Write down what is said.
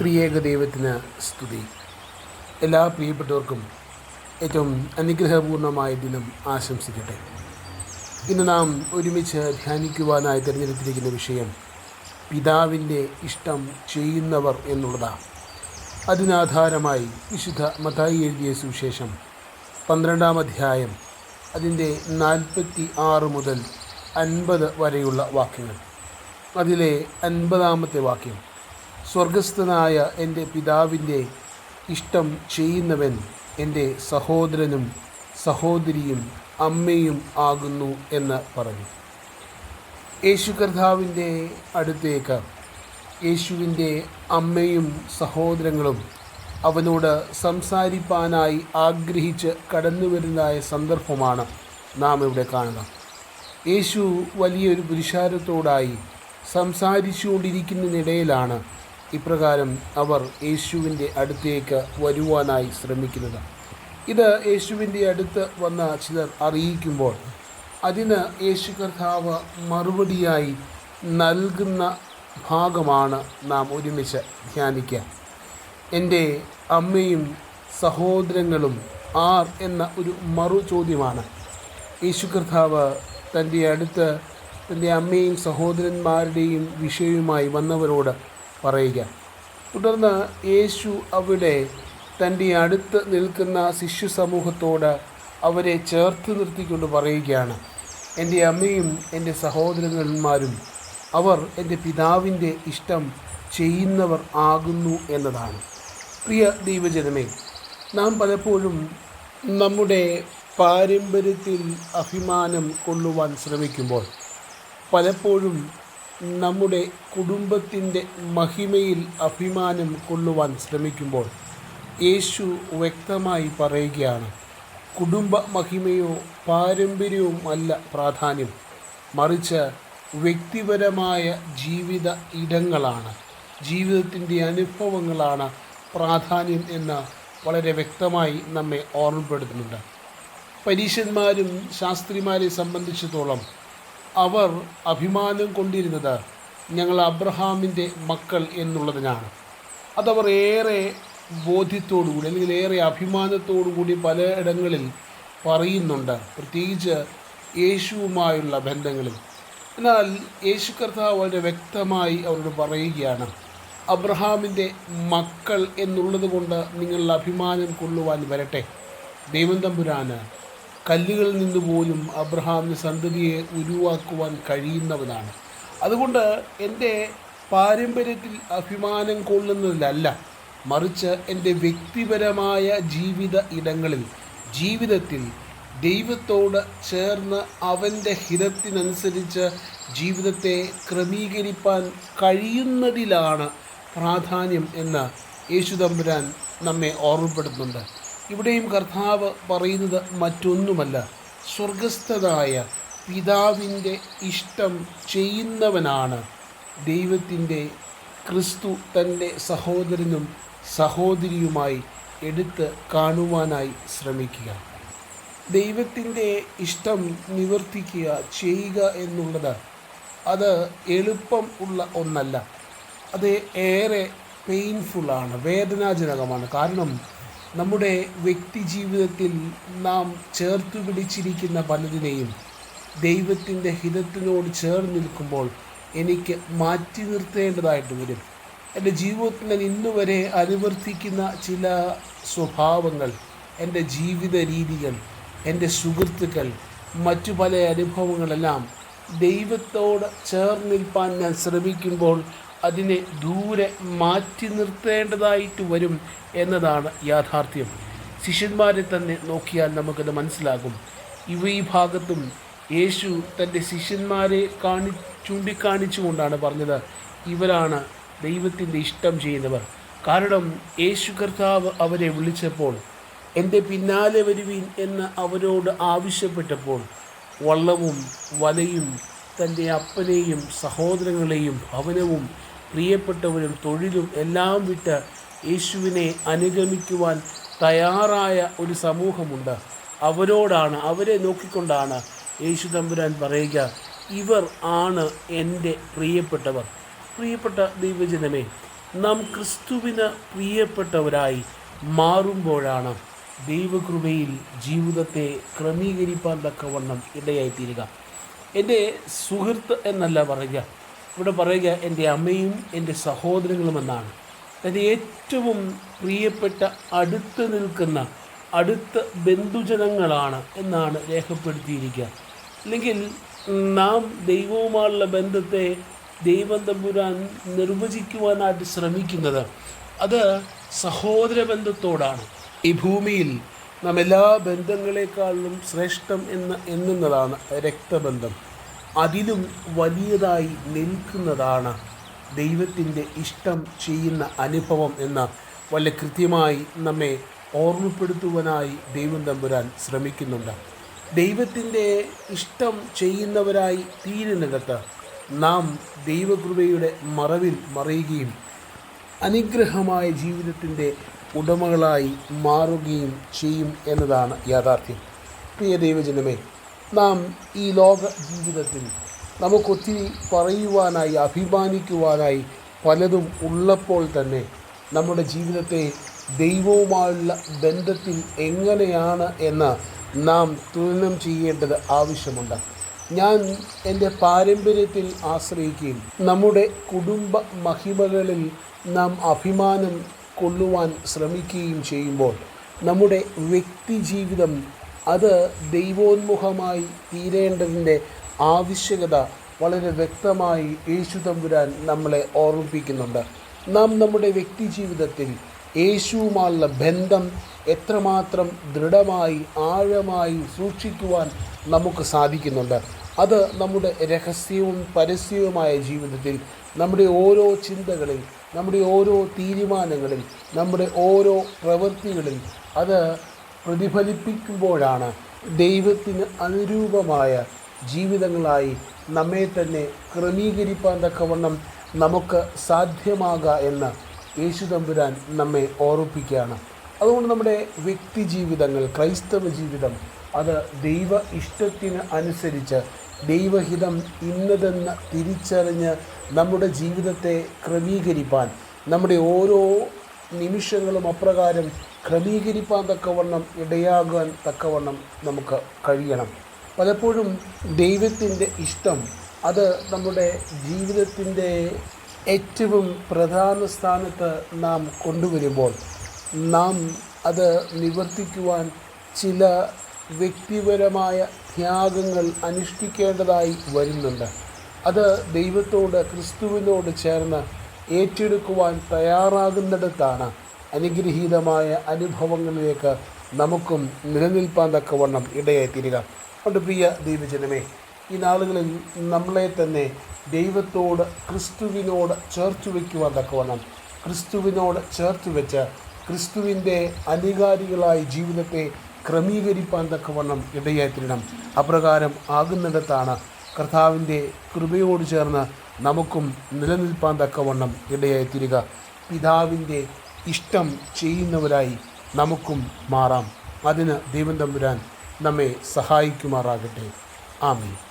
ത്രിയേക ദൈവത്തിന് സ്തുതി. എല്ലാ പ്രിയപ്പെട്ടവർക്കും ഏറ്റവും അനുഗ്രഹപൂർണമായ ദിനം ആശംസിക്കട്ടെ. ഇന്ന് നാം ഒരുമിച്ച് ധ്യാനിക്കുവാനായി തിരഞ്ഞെടുത്തിരിക്കുന്ന വിഷയം പിതാവിന്റെ ഇഷ്ടം ചെയ്യുന്നവർ എന്നുള്ളതാണ് അതിനാധാരമായി വിശുദ്ധ മതായി എഴുതിയ സുവിശേഷം പന്ത്രണ്ടാം അധ്യായം അതിന്റെ നാൽപ്പത്തി ആറ് മുതൽ അൻപത് വരെയുള്ള വാക്യങ്ങൾ. അതിലെ അൻപതാമത്തെ വാക്യം. സ്വർഗസ്ഥനായ എന്റെ പിതാവിന്റെ ഇഷ്ടം ചെയ്യുന്നവൻ എന്റെ സഹോദരനും സഹോദരിയും അമ്മയും ആകുന്നു എന്ന് പറഞ്ഞു. യേശു കർത്താവിന്റെ അടുത്തേക്ക് യേശുവിന്റെ അമ്മയും സഹോദരങ്ങളും അവനോട് സംസാരിപ്പാനായി ആഗ്രഹിച്ച് കടന്നു വരുന്നതായ സന്ദർഭമാണ് നാം ഇവിടെ കാണുക യേശു വലിയൊരു പുരുഷാരത്തോടായി സംസാരിച്ചുകൊണ്ടിരിക്കുന്നതിനിടയിലാണ് ഇപ്രകാരം അവർ യേശുവിന്റെ അടുത്തേക്ക് വരുവാനായി ശ്രമിക്കുന്നത്. ഇത് യേശുവിന്റെ അടുത്ത് വന്ന ചിലർ അറിയിക്കുമ്പോൾ അതിന് യേശു കർത്താവ് മറുപടിയായി നൽകുന്ന ഭാഗമാണ് നാം ഒരുമിച്ച് ധ്യാനിക്കുക. എന്റെ അമ്മയും സഹോദരങ്ങളും ആർ എന്ന ഒരു മറു ചോദ്യമാണ് യേശു കർത്താവ് തന്റെ അടുത്ത് തന്റെ അമ്മയും സഹോദരന്മാരുടെയും വിഷയവുമായി വന്നവരോട് പറയുക. തുടർന്ന് യേശു അവിടെ തന്റെ അടുത്ത് നിൽക്കുന്ന ശിശു സമൂഹത്തോട് അവരെ ചേർത്ത് നിർത്തിക്കൊണ്ട് പറയുകയാണ്. എന്റെ അമ്മയും എന്റെ സഹോദരന്മാരും അവർ എന്റെ പിതാവിന്റെ ഇഷ്ടം ചെയ്യുന്നവർ ആകുന്നു എന്നതാണ്. പ്രിയ ദൈവജനമേ നാം പലപ്പോഴും നമ്മുടെ പാരമ്പര്യത്തിൽ അഭിമാനം കൊള്ളുവാൻ ശ്രമിക്കുമ്പോൾ പലപ്പോഴും നമ്മുടെ കുടുംബത്തിന്റെ മഹിമയിൽ അഭിമാനം കൊള്ളുവാൻ ശ്രമിക്കുമ്പോൾ യേശു വ്യക്തമായി പറയുകയാണ് കുടുംബ മഹിമയോ പാരമ്പര്യവും അല്ല പ്രാധാന്യം. മറിച്ച് വ്യക്തിപരമായ ജീവിത ഇടങ്ങളാണ്. ജീവിതത്തിന്റെ അനുഭവങ്ങളാണ് പ്രാധാന്യം എന്ന് വളരെ വ്യക്തമായി നമ്മെ ഓർമ്മപ്പെടുത്തുന്നുണ്ട്. പരീശന്മാരും ശാസ്ത്രിമാരെ സംബന്ധിച്ചിടത്തോളം അവർ അഭിമാനം കൊണ്ടിരുന്നത് ഞങ്ങൾ അബ്രഹാമിന്റെ മക്കൾ എന്നുള്ളതിനാണ്. അതവർ ഏറെ ബോധ്യത്തോടുകൂടി അല്ലെങ്കിൽ ഏറെ അഭിമാനത്തോടുകൂടി പല പലയിടങ്ങളിൽ പറയുന്നുണ്ട്. പ്രത്യേകിച്ച് യേശുവുമായുള്ള ബന്ധങ്ങളിൽ. എന്നാൽ യേശു കർത്താവ് വളരെ വ്യക്തമായി അവരോട് പറയുകയാണ് അബ്രഹാമിന്റെ മക്കൾ എന്നുള്ളത് കൊണ്ട് നിങ്ങൾ അഭിമാനം കൊള്ളുവാൻ വരട്ടെ. ദൈവം കല്ലുകളിൽ നിന്ന് പോലും അബ്രഹാമിന് സന്തതിയെ ഉരുവാക്കുവാൻ കഴിയുന്നവനാണ്. അതുകൊണ്ട് എന്റെ പാരമ്പര്യത്തിൽ അഭിമാനം കൊള്ളുന്നതിലല്ല മറിച്ച് എന്റെ വ്യക്തിപരമായ ജീവിത ഇടങ്ങളിൽ ജീവിതത്തിൽ ദൈവത്തോട് ചേർന്ന് അവന്റെ ഹിതത്തിനനുസരിച്ച് ജീവിതത്തെ ക്രമീകരിപ്പാൻ കഴിയുന്നതിലാണ് പ്രാധാന്യം എന്ന് യേശു തമ്പുരാൻ നമ്മെ ഓർമ്മപ്പെടുത്തുന്നുണ്ട്. ഇവിടെയും കർത്താവ് പറയുന്നത് മറ്റൊന്നുമല്ല. സ്വർഗസ്ഥനായ പിതാവിന്റെ ഇഷ്ടം ചെയ്യുന്നവനാണ് ദൈവത്തിന്റെ ക്രിസ്തു തന്റെ സഹോദരനും സഹോദരിയുമായി എടുത്ത് കാണുവാനായി ശ്രമിക്കുക. ദൈവത്തിന്റെ ഇഷ്ടം നിവർത്തിക്കുക ചെയ്യുക എന്നുള്ളത് അത് എളുപ്പം ഉള്ള ഒന്നല്ല. അത് ഏറെ പെയിൻഫുള്ളാണ് വേദനാജനകമാണ്. കാരണം നമ്മുടെ വ്യക്തി ജീവിതത്തിൽ നാം ചേർത്ത് പിടിച്ചിരിക്കുന്ന പലതിനെയും ദൈവത്തിന്റെ ഹിതത്തിനോട് ചേർന്ന് നിൽക്കുമ്പോൾ എനിക്ക് മാറ്റി നിർത്തേണ്ടതായിട്ട് വരും. എന്റെ ജീവിതത്തിൽ ഇന്ന് വരെ അനുവർത്തിക്കുന്ന ചില സ്വഭാവങ്ങൾ എന്റെ ജീവിത രീതികൾ എന്റെ സുഹൃത്തുക്കൾ മറ്റു പല അനുഭവങ്ങളെല്ലാം ദൈവത്തോട് ചേർന്ന് നിൽപ്പാൻ ഞാൻ ശ്രമിക്കുമ്പോൾ അതിനെ ദൂരെ മാറ്റി നിർത്തേണ്ടതായിട്ട് വരും എന്നതാണ് യാഥാർത്ഥ്യം. ശിഷ്യന്മാരെ തന്നെ നോക്കിയാൽ നമുക്കത് മനസ്സിലാകും. ഇവ ഈ ഭാഗത്തും യേശു തന്റെ ശിഷ്യന്മാരെ കാണി ചൂണ്ടിക്കാണിച്ചുകൊണ്ടാണ് പറഞ്ഞത് ഇവരാണ് ദൈവത്തിന്റെ ഇഷ്ടം ചെയ്യുന്നവർ. കാരണം യേശു കർത്താവ് അവരെ വിളിച്ചപ്പോൾ എന്റെ പിന്നാലെ വരുവീൻ എന്ന് അവരോട് ആവശ്യപ്പെട്ടപ്പോൾ വള്ളവും വലയും തന്റെ അപ്പനെയും സഹോദരങ്ങളെയും ഭവനവും പ്രിയപ്പെട്ടവരും തൊഴിലും എല്ലാം വിട്ട് യേശുവിനെ അനുഗമിക്കുവാൻ തയ്യാറായ ഒരു സമൂഹമുണ്ട്. അവരോടാണ് അവരെ നോക്കിക്കൊണ്ടാണ് യേശു തമ്പുരാൻ പറയുക ഇവർ ആണ് എന്റെ പ്രിയപ്പെട്ടവർ. പ്രിയപ്പെട്ട ദൈവജനമേ നാം ക്രിസ്തുവിന് പ്രിയപ്പെട്ടവരായി മാറുമ്പോഴാണ് ദൈവകൃപയിൽ ജീവിതത്തെ ക്രമീകരിപ്പാൻ തക്കവണ്ണം ഇടയായിത്തീരുക. എന്റെ സുഹൃത്ത് എന്നല്ല പറയുക ഇവിടെ പറയുക എന്റെ അമ്മയും എന്റെ സഹോദരങ്ങളും എന്നാണ്. എന്റെ ഏറ്റവും പ്രിയപ്പെട്ട അടുത്ത് നിൽക്കുന്ന അടുത്ത ബന്ധുജനങ്ങളാണ് എന്നാണ് രേഖപ്പെടുത്തിയിരിക്കുക. അല്ലെങ്കിൽ നാം ദൈവവുമായുള്ള ബന്ധത്തെ ദൈവം തമ്പുരാൻ നിർവചിക്കുവാനായിട്ട് ശ്രമിക്കുന്നത് അത് സഹോദര ബന്ധത്തോടാണ്. ഈ ഭൂമിയിൽ നാം എല്ലാ ബന്ധങ്ങളെക്കാളും ശ്രേഷ്ഠം എന്ന് എന്നുള്ളതാണ് രക്തബന്ധം. അതിലും വലിയതായി നിൽക്കുന്നതാണ് ദൈവത്തിന്റെ ഇഷ്ടം ചെയ്യുന്ന അനുഭവം എന്ന് വളരെ കൃത്യമായി നമ്മെ ഓർമ്മപ്പെടുത്തുവാനായി ദൈവം തമ്പുരാൻ ശ്രമിക്കുന്നുണ്ട്. ദൈവത്തിന്റെ ഇഷ്ടം ചെയ്യുന്നവരായി തീരുന്നിടത്ത് നാം ദൈവകൃപയുടെ മറവിൽ മറയുകയും അനുഗ്രഹമായ ജീവിതത്തിന്റെ ഉടമകളായി മാറുകയും ചെയ്യും എന്നതാണ് യാഥാർത്ഥ്യം. പ്രിയ ദൈവജനമേ നാം ഈ ലോക ജീവിതത്തിൽ നമുക്കൊത്തിരി പറയുവാനായി അഭിമാനിക്കുവാനായി പലതും ഉള്ളപ്പോൾ തന്നെ നമ്മുടെ ജീവിതത്തെ ദൈവവുമായുള്ള ബന്ധത്തിൽ എങ്ങനെയാണ് എന്ന് നാം തുലനം ചെയ്യേണ്ടത് ആവശ്യമുണ്ട്. ഞാൻ എന്റെ പാരമ്പര്യത്തിൽ ആശ്രയിക്കുകയും നമ്മുടെ കുടുംബ മഹിമകളിൽ നാം അഭിമാനം കൊള്ളുവാൻ ശ്രമിക്കുകയും ചെയ്യുമ്പോൾ നമ്മുടെ വ്യക്തി ജീവിതം അത് ദൈവോന്മുഖമായി തീരേണ്ടതിന്റെ ആവശ്യകത വളരെ വ്യക്തമായി യേശു തമ്പുരാൻ നമ്മളെ ഓർമ്മിപ്പിക്കുന്നുണ്ട്. നാം നമ്മുടെ വ്യക്തി ജീവിതത്തിൽ യേശുവുമായുള്ള ബന്ധം എത്രമാത്രം ദൃഢമായി ആഴമായി സൂക്ഷിക്കുവാൻ നമുക്ക് സാധിക്കുന്നുണ്ട്. അത് നമ്മുടെ രഹസ്യവും പരസ്യവുമായ ജീവിതത്തിൽ നമ്മുടെ ഓരോ ചിന്തകളിൽ നമ്മുടെ ഓരോ തീരുമാനങ്ങളിൽ നമ്മുടെ ഓരോ പ്രവൃത്തികളിൽ അത് പ്രതിഫലിപ്പിക്കുമ്പോഴാണ് ദൈവത്തിന് അനുരൂപമായ ജീവിതങ്ങളായി നമ്മെ തന്നെ ക്രമീകരിപ്പാൻ തക്കവണ്ണം നമുക്ക് സാധ്യമാകുക എന്ന് യേശു തമ്പുരാൻ നമ്മെ ഓർമ്മിപ്പിക്കുകയാണ്. അതുകൊണ്ട് നമ്മുടെ വ്യക്തി ജീവിതങ്ങൾ ക്രൈസ്തവ ജീവിതം അത് ദൈവ ഇഷ്ടത്തിന് അനുസരിച്ച് ദൈവഹിതം ഇന്നതെന്ന് തിരിച്ചറിഞ്ഞ് നമ്മുടെ ജീവിതത്തെ ക്രമീകരിപ്പാൻ നമ്മുടെ ഓരോ നിമിഷങ്ങളും അപ്രകാരം ക്രമീകരിപ്പാൻ തക്കവണ്ണം ഇടയാകാൻ തക്കവണ്ണം നമുക്ക് കഴിയണം. പലപ്പോഴും ദൈവത്തിന്റെ ഇഷ്ടം അത് നമ്മുടെ ജീവിതത്തിന്റെ ഏറ്റവും പ്രധാന സ്ഥാനത്ത് നാം കൊണ്ടുവരുമ്പോൾ നാം അത് നിവർത്തിക്കുവാൻ ചില വ്യക്തിപരമായ ത്യാഗങ്ങൾ അനുഷ്ഠിക്കേണ്ടതായി വരുന്നുണ്ട്. അത് ദൈവത്തോട് ക്രിസ്തുവിനോട് ചേർന്ന് ഏറ്റെടുക്കുവാൻ തയ്യാറാകുന്നിടത്താണ് അനുഗ്രഹീതമായ അനുഭവങ്ങളിലേക്ക് നമുക്കും നിലനിൽപ്പാൻ തക്കവണ്ണം ഇടയായിത്തീരുക. അതുകൊണ്ട് പ്രിയ ദൈവജനമേ ഈ നാളുകളിൽ നമ്മളെ തന്നെ ദൈവത്തോട് ക്രിസ്തുവിനോട് ചേർത്ത് വയ്ക്കുവാൻ തക്കവണ്ണം ക്രിസ്തുവിനോട് ചേർത്ത് വെച്ച് ക്രിസ്തുവിന്റെ അനുകാരികളായി ജീവിതത്തെ ക്രമീകരിപ്പാൻ തക്കവണ്ണം ഇടയായിത്തീരണം. അപ്രകാരം ആകുന്നിടത്താണ് കർത്താവിന്റെ കൃപയോട് ചേർന്ന് നമുക്കും നിലനിൽപ്പാൻ തക്കവണ്ണം ഇടയായിത്തീരുക. പിതാവിന്റെ ഇഷ്ടം ചെയ്യുന്നവരായി നമുക്കും മാറാം. അതിന് ദൈവം തമ്പുരാൻ നമ്മെ സഹായിക്കുമാറാകട്ടെ. ആമീൻ.